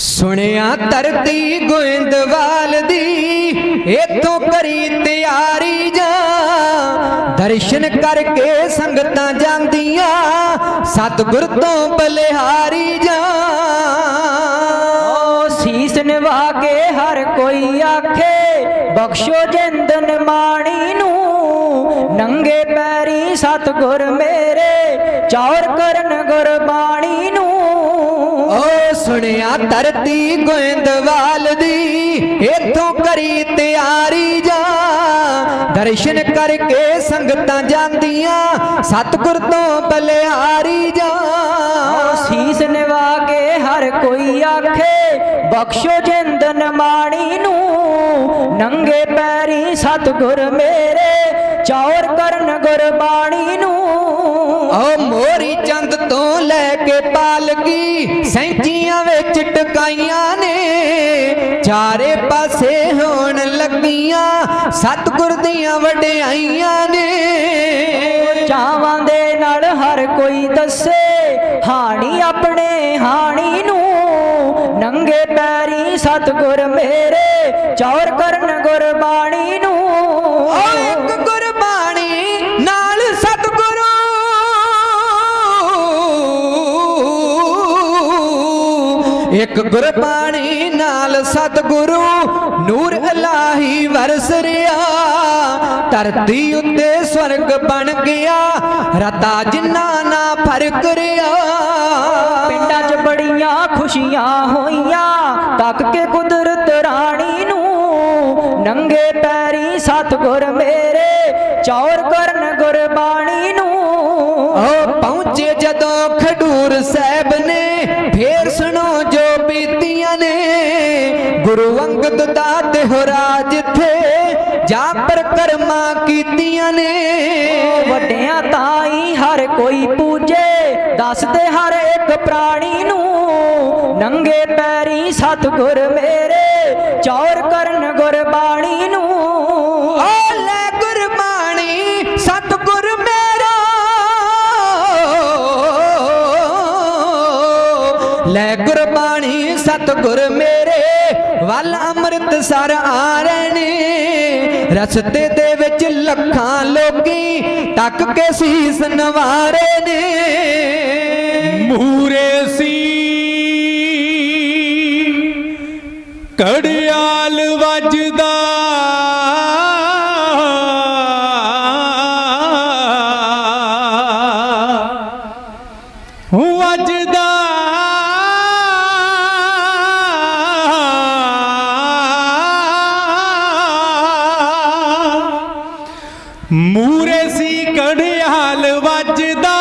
ਸੁਣਿਆ ਧਰਤੀ ਗੋਇੰਦਵਾਲ ਦੀ, ਇਥੋਂ ਕਰੀ ਤਿਆਰੀ ਜਾ। ਦਰਸ਼ਨ ਕਰਕੇ ਸੰਗਤਾਂ ਜਾਂਦੀਆਂ, ਸਤਿਗੁਰ ਤੋਂ ਬਲਿਹਾਰੀ ਜਾ। ਓ ਸੀਸ ਨਿਵਾ ਕੇ ਹਰ ਕੋਈ ਆਖੇ, ਬਖਸ਼ੋ ਜਿੰਦਨ ਮਾਣੀ ਨੂੰ। ਨੰਗੇ ਪੈਰੀ ਸਤਿਗੁਰ ਮੇਰੇ, ਚੌਰ ਕਰਨ ਗੁਰਬਾਣੀ ਨੂੰ ਸੁਣਿਆ ਧਰਤੀ ਗੋਇੰਦਵਾਲ ਦੀ ਇਥੋਂ ਕਰੀ ਤਿਆਰੀ ਜਾ। ਦਰਸ਼ਨ ਕਰਕੇ ਸੰਗਤਾਂ ਜਾਂਦੀਆਂ ਸਤਿਗੁਰ ਤੋਂ ਬਲਿਹਾਰੀ ਜਾ। ਸੀਸ ਨਿਵਾ ਕੇ ਹਰ ਕੋਈ ਆਖੇ ਬਖਸ਼ੋ ਜਿੰਦਨ ਮਾਣੀ ਨੂੰ। ਨੰਗੇ ਪੈਰੀ ਸਤਗੁਰ ਮੇਰੇ ਚੌਰ ਕਰਨ ਗੁਰਬਾਣੀ ਨੂੰ। ਓ ਮੋਰੀ ਤੋਂ ਲੈ ਕੇ ਪਾਲਕੀ ਸੈਂਚੀਆਂ ਵਿੱਚ ਟਕਾਈਆਂ ਨੇ। ਚਾਰੇ ਪਾਸੇ ਹੋਣ ਲੱਗੀਆਂ ਸਤਿਗੁਰ ਦੀਆਂ ਵਡਿਆਈਆਂ ਨੇ। ਚਾਵਾਂ ਦੇ ਨਾਲ ਹਰ ਕੋਈ ਦੱਸੇ ਹਾਣੀ ਆਪਣੇ ਹਾਣੀ ਨੂੰ। ਨੰਗੇ ਪੈਰੀ ਸਤਗੁਰ ਮੇਰੇ ਚੌਰ ਕਰਨ ਗੁਰਬਾਣੀ ਨੂੰ। ਓ ਇੱਕ ਗੁਰਬਾਣੀ ਨਾਲ ਸਤਿਗੁਰੂ ਨੂਰ ਇਲਾਹੀ ਵਰਸ ਰਿਹਾ ਧਰਤੀ ਉੱਤੇ ਸਵਰਗ ਬਣ ਗਿਆ, ਰਤਾ ਜਿੰਨਾ ਨਾ ਫ਼ਰਕ ਰਿਹਾ ਪਿੰਡਾਂ 'ਚ ਬੜੀਆਂ ਖੁਸ਼ੀਆਂ ਹੋਈਆਂ, ਤੱਕ ਕੇ ਕੁਦਰਤ ਰਾਣੀ ਨੂੰ। ਨੰਗੇ ਪੈਰੀ ਸਤਿਗੁਰ ਮੇਰੇ, ਚੌਰ ਕਰਨ ਗੁਰ ਦਾ ਜਿੱਥੇ ਜਾ ਪਰਕਰਮਾ ਕੀਤੀਆਂ ਨੇ। ਵੱਡਿਆਂ ਤਾਈ ਹਰ ਕੋਈ ਪੂਜੇ, ਦੱਸਦੇ ਹਰ ਇੱਕ ਪ੍ਰਾਣੀ ਨੂੰ, ਨੰਗੇ ਪੈਰੀ ਸਤਗੁਰ ਮੇਰੇ, ਚੌਰ ਕਰਨ ਗੁਰਬਾਣੀ ਨੂੰ। ਓ ਲੈ ਗੁਰਬਾਣੀ, ਸਤਿਗੁਰ ਮੇਰਾ। ਲੈ ਸਤਿਗੁਰ ਮੇਰੇ, ਵੱਲ ਅੰਮ੍ਰਿਤਸਰ ਆ ਰਹੇ ਨੇ ਰਸਤੇ ਦੇ ਵਿੱਚ ਲੱਖਾਂ ਲੋਕੀ ਤੱਕ ਕੇ ਸੀਸ ਨਵਾਰੇ ਨੇ। ਮੂਰੇ ਸੀ ਕੜਿਆਲ ਵੱਜਦਾ। ਮੂਰੇ ਸੀ ਕੜਿਆਲ ਵੱਜਦਾ,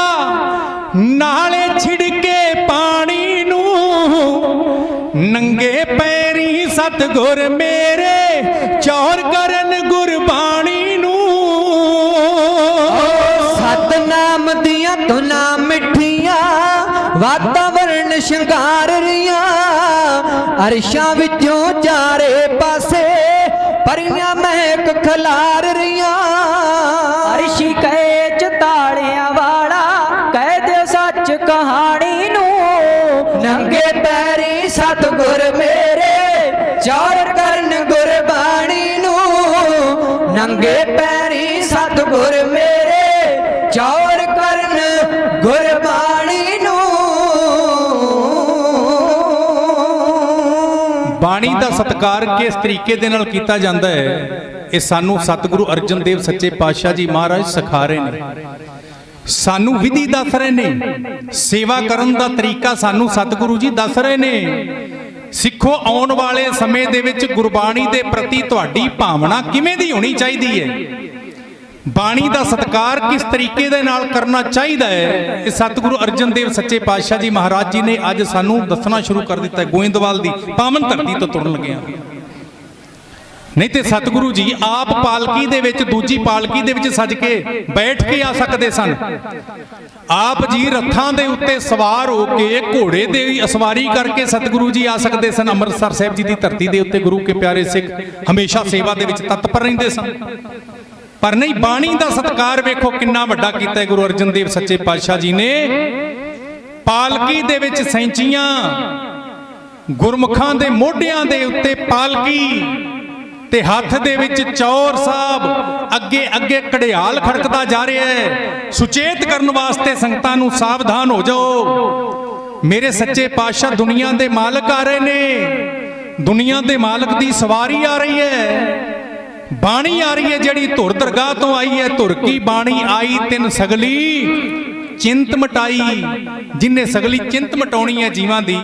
ਨਾਲੇ ਛਿੜਕੇ ਪਾਣੀ ਨੂੰ। ਨੰਗੇ ਪੈਰੀ ਸਤਗੁਰ ਮੇਰੇ, ਚੌਰ ਕਰਨ ਗੁਰਬਾਣੀ ਨੂੰ। ਸਤਨਾਮ ਦੀਆਂ ਧੁਨਾਂ ਮਿੱਠੀਆਂ ਵਾਤਾਵਰਣ ਸ਼ਿੰਗਾਰ ਰੀਆਂ ਅਰਸ਼ਾਂ ਵਿੱਚੋਂ ਚਾਰੇ ਪਾਸੇ ਪਰੀਆਂ ਮਹਿਕ ਖਲਾਰ ਰੀਆਂ ਸਤਗੁਰ ਮੇਰੇ ਚੌਰ ਕਰਨ ਗੁਰਬਾਣੀ ਨੂੰ ਨੰਗੇ ਪੈਰੀ ਸਤਗੁਰ ਮੇਰੇ ਚੌਰ ਕਰਨ ਗੁਰਬਾਣੀ ਨੂੰ। ਬਾਣੀ ਦਾ ਸਤਕਾਰ ਕਿਸ ਤਰੀਕੇ ਦੇ ਨਾਲ ਕੀਤਾ ਜਾਂਦਾ ਹੈ? ਇਹ ਸਾਨੂੰ ਸਤਿਗੁਰੂ ਅਰਜਨ ਦੇਵ ਸੱਚੇ ਪਾਤਸ਼ਾਹ ਜੀ ਮਹਾਰਾਜ ਸਿਖਾ ਰਹੇ ਨੇ। ਸਾਨੂੰ ਵਿਧੀ ਦੱਸ ਰਹੇ ਨੇ। ਸੇਵਾ ਕਰਨ ਦਾ ਤਰੀਕਾ ਸਾਨੂੰ ਸਤਿਗੁਰੂ ਜੀ ਦੱਸ ਰਹੇ ਨੇ। ਸਿੱਖੋ, ਆਉਣ ਵਾਲੇ ਸਮੇਂ ਦੇ ਵਿੱਚ ਗੁਰਬਾਣੀ ਦੇ ਪ੍ਰਤੀ ਤੁਹਾਡੀ ਭਾਵਨਾ ਕਿਵੇਂ ਦੀ ਹੋਣੀ ਚਾਹੀਦੀ ਹੈ? ਬਾਣੀ ਦਾ ਸਤਕਾਰ ਕਿਸ ਤਰੀਕੇ ਦੇ ਨਾਲ ਕਰਨਾ ਚਾਹੀਦਾ ਹੈ? ਇਹ ਸਤਿਗੁਰੂ ਅਰਜਨ ਦੇਵ ਸੱਚੇ ਪਾਤਸ਼ਾਹ ਜੀ ਮਹਾਰਾਜ ਜੀ ਨੇ ਅੱਜ ਸਾਨੂੰ ਦੱਸਣਾ ਸ਼ੁਰੂ ਕਰ ਦਿੱਤਾ ਗੋਇੰਦਵਾਲ ਦੀ ਪਾਵਨ ਧਰਤੀ ਤੋਂ ਤੁਰਨ ਲੱਗਿਆ। ਨਹੀਂ ਤੇ ਸਤਿਗੁਰੂ ਜੀ, ਆਪ ਪਾਲਕੀ ਦੇ ਵਿੱਚ, ਦੂਜੀ ਪਾਲਕੀ ਦੇ ਵਿੱਚ ਸੱਜ ਕੇ ਬੈਠ ਕੇ ਆ ਸਕਦੇ ਸਨ। ਆਪ ਜੀ ਰੱਥਾਂ ਦੇ ਉੱਤੇ ਸਵਾਰ ਹੋ ਕੇ ਘੋੜੇ ਦੇ ਸਵਾਰੀ ਕਰਕੇ ਸਤਿਗੁਰੂ ਜੀ ਆ ਸਕਦੇ ਸਨ। ਅੰਮ੍ਰਿਤਸਰ ਸਾਹਿਬ ਜੀ ਦੀ ਧਰਤੀ ਦੇ ਉੱਤੇ ਗੁਰੂ ਕੇ ਪਿਆਰੇ ਸਿੱਖ ਹਮੇਸ਼ਾ ਸੇਵਾ ਦੇ ਵਿੱਚ ਤਤਪਰ ਰਹਿੰਦੇ ਸਨ। ਪਰ ਨਹੀਂ, ਬਾਣੀ ਦਾ ਸਤਕਾਰ ਵੇਖੋ ਕਿੰਨਾ ਵੱਡਾ ਕੀਤਾ ਹੈ ਗੁਰੂ ਅਰਜਨ ਦੇਵ ਸੱਚੇ ਪਾਤਸ਼ਾਹ ਜੀ ਨੇ। ਪਾਲਕੀ ਦੇ ਵਿੱਚ ਸੈਂਚੀਆਂ ਗੁਰਮੁਖਾਂ ਦੇ ਮੋਢਿਆਂ ਦੇ ਉੱਤੇ ਪਾਲਕੀ ਤੇ ਹੱਥ ਦੇ ਵਿੱਚ ਚੌਰ ਸਾਹਿਬ ਅੱਗੇ ਅੱਗੇ ਘੜਿਆਲ ਖੜਕਦਾ ਜਾ ਰਿਹਾ ਹੈ। ਸੁਚੇਤ ਕਰਨ ਵਾਸਤੇ ਸੰਗਤਾਂ ਨੂੰ ਸਾਵਧਾਨ ਹੋ ਜਾਓ। ਮੇਰੇ ਸੱਚੇ ਪਾਤਸ਼ਾਹ ਦੁਨੀਆ ਦੇ ਮਾਲਕ ਆ ਰਹੇ ਨੇ। ਦੁਨੀਆ ਦੇ ਮਾਲਕ ਦੀ ਸਵਾਰੀ ਆ ਰਹੀ ਹੈ। ਬਾਣੀ ਆ ਰਹੀ ਹੈ ਜਿਹੜੀ ਧੁਰ ਦਰਗਾਹ ਤੋਂ ਆਈ ਹੈ। ਧੁਰ ਕੀ ਬਾਣੀ? ਆਈ ਤਿੰਨ ਸਗਲੀ ਚਿੰਤ ਮਟਾਈ। ਜਿਨੇ ਸਗਲੀ ਚਿੰਤ ਮਟਾਉਣੀ ਹੈ ਜੀਵਾਂ ਦੀ